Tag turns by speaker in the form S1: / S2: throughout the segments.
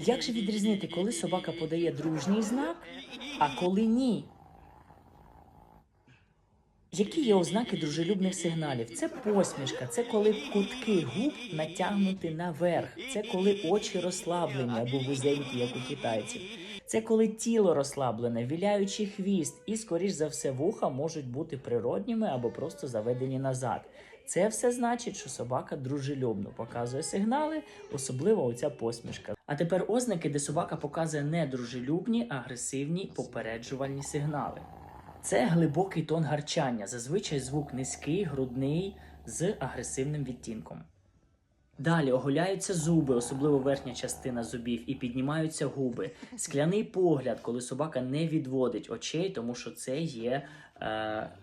S1: Як же відрізнити, коли собака подає дружній знак, а коли ні? Які є ознаки дружелюбних сигналів? Це посмішка, це коли кутки губ натягнуті наверх, це коли очі розслаблені або вузенькі, як у китайців. Це коли тіло розслаблене, віляючий хвіст, і, скоріш за все, вуха можуть бути природніми або просто заведені назад. Це все значить, що собака дружелюбно показує сигнали, особливо оця посмішка. А тепер ознаки, де собака показує недружелюбні, агресивні попереджувальні сигнали. Це глибокий тон гарчання, зазвичай звук низький, грудний з агресивним відтінком. Далі оголяються зуби, особливо верхня частина зубів, і піднімаються губи. Скляний погляд, коли собака не відводить очей, тому що це є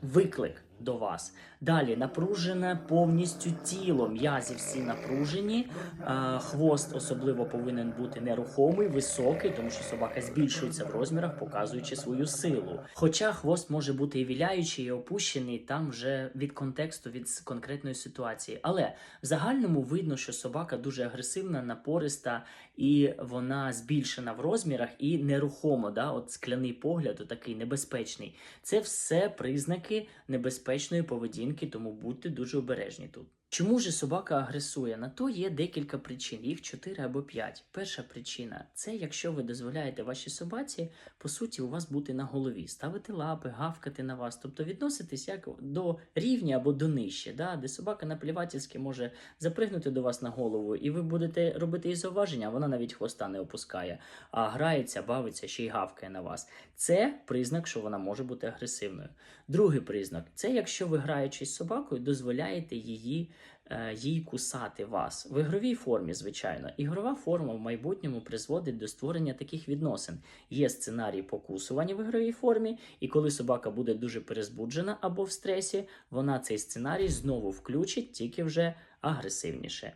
S1: виклик до вас. Далі напружене повністю тіло, м'язі всі напружені. Е, хвост особливо повинен бути нерухомий, високий, тому що собака збільшується в розмірах, показуючи свою силу. Хоча хвост може бути і віляючий, і опущений, там вже від контексту, від конкретної ситуації. Але в загальному видно, що собака дуже агресивна, напориста, і вона збільшена в розмірах і нерухомо. Да? От скляний погляд, такий небезпечний. Це все признаки небезпечної поведінки, тому будьте дуже обережні тут. Чому ж собака агресує? На то є декілька причин, їх 4 або 5. Перша причина це якщо ви дозволяєте вашій собаці, по суті, у вас бути на голові, ставити лапи, гавкати на вас, тобто відноситись як до рівня або до нижче, да? де собака наплівательськи може запригнути до вас на голову, і ви будете робити їй зауваження, вона навіть хвоста не опускає, а грається, бавиться, ще й гавкає на вас. Це признак, що вона може бути агресивною. Другий признак це якщо ви граючись з собакою, дозволяєте її. Е, Їй кусати вас в ігровій формі, звичайно. Ігрова форма в майбутньому призводить до створення таких відносин. Є сценарій покусування в ігровій формі, і коли собака буде дуже перезбуджена або в стресі, вона цей сценарій знову включить, тільки вже агресивніше.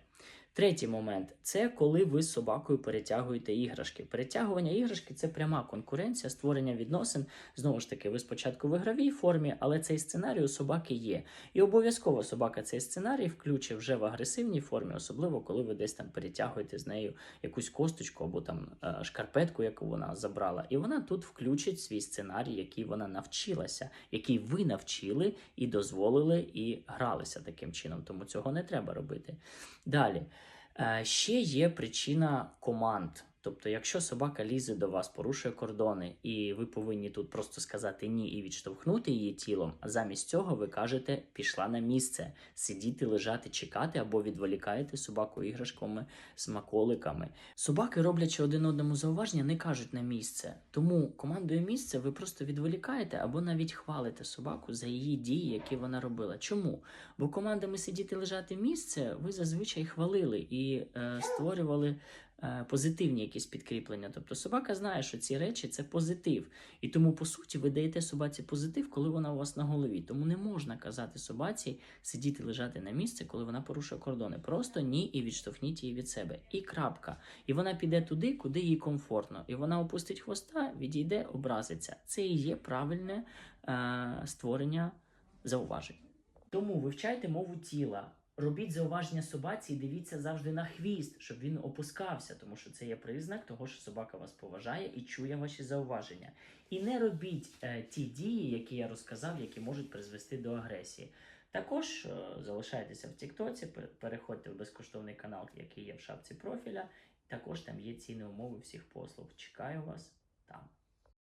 S1: Третій момент це коли ви з собакою перетягуєте іграшки. Перетягування іграшки це пряма конкуренція, створення відносин. Знову ж таки, ви спочатку в ігровій формі, але цей сценарій у собаки є. І обов'язково собака цей сценарій включить вже в агресивній формі, особливо коли ви десь там перетягуєте з нею якусь косточку або там е, шкарпетку, яку вона забрала. І вона тут включить свій сценарій, який вона навчилася, який ви навчили і дозволили, і гралися таким чином. Тому цього не треба робити. Далі. Е, Ще є причина команд. Тобто, якщо собака лізе до вас, порушує кордони, і ви повинні тут просто сказати ні і відштовхнути її тілом, а замість цього ви кажете пішла на місце, сидіти, лежати, чекати або відволікаєте собаку іграшками, смаколиками. Собаки, роблячи один одному зауваження, не кажуть на місце. Тому командою місце ви просто відволікаєте або навіть хвалите собаку за її дії, які вона робила. Чому? Бо командами сидіти лежати місце ви зазвичай хвалили і е, створювали позитивні якісь підкріплення. Тобто собака знає, що ці речі це позитив. І тому, по суті, ви даєте собаці позитив, коли вона у вас на голові. Тому не можна казати собаці сидіти лежати на місці, коли вона порушує кордони. Просто ні і відштовхніть її від себе. І крапка. І вона піде туди, куди їй комфортно. І вона опустить хвоста, відійде, образиться. Це і є правильне е, створення зауважень. Тому вивчайте мову тіла. Робіть зауваження собаці і дивіться завжди на хвіст, щоб він опускався, тому що це є признак того, що собака вас поважає і чує ваші зауваження. І не робіть е, ті дії, які я розказав, які можуть призвести до агресії. Також е, залишайтеся в Тіктоці, переходьте в безкоштовний канал, який є в шапці профіля. Також там є ціни умови всіх послуг. Чекаю вас там.